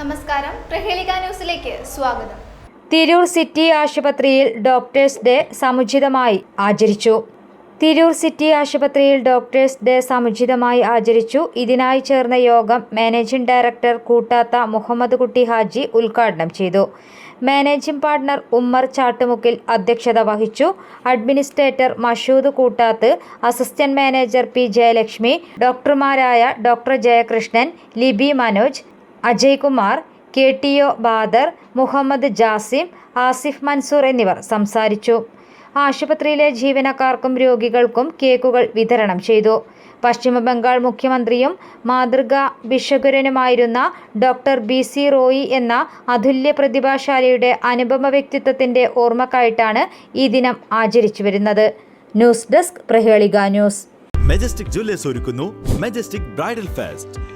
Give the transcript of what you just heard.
നമസ്കാരം. പ്രഹേളിക ന്യൂസിലേക്ക് സ്വാഗതം. തിരൂർ സിറ്റി ആശുപത്രിയിൽ ഡോക്ടേഴ്സ് ഡേ സമുചിതമായി ആചരിച്ചു. തിരൂർ സിറ്റി ആശുപത്രിയിൽ ഡോക്ടേഴ്സ് ഡേ സമുചിതമായി ആചരിച്ചു. ഇതിനായി ചേർന്ന യോഗം മാനേജിംഗ് ഡയറക്ടർ കൂട്ടാത്ത മുഹമ്മദ് കുട്ടി ഹാജി ഉദ്ഘാടനം ചെയ്തു. മാനേജിംഗ് പാർട്ണർ ഉമ്മർ ചാട്ടുമുക്കിൽ അധ്യക്ഷത വഹിച്ചു. Administrator Mashood Koottath assistant manager P Jayalakshmi ഡോക്ടർമാരായ doctor Jayakrishnan Libi Manoj Ajay Kumar K T O Badar Muhammad Jasim Asif Mansoor എന്നിവർ സംസാരിച്ചു. ആശുപത്രിയിലെ ജീവനക്കാർക്കും രോഗികൾക്കും കേക്കുകൾ വിതരണം ചെയ്തു. പശ്ചിമ ബംഗാൾ മുഖ്യമന്ത്രിയും മാതൃകാ ഭിഷകുരനുമായിരുന്ന ഡോക്ടർ ബി സി റോയി എന്ന അതുല്യ പ്രതിഭാശാലിയുടെ അനുപമ വ്യക്തിത്വത്തിന്റെ ഓർമ്മക്കായിട്ടാണ് ഈ ദിനം ആചരിച്ചു വരുന്നത്. News desk Prahelika news. Majestic Jewellers ഒരുക്കുന്നു. Majestic bridal fest.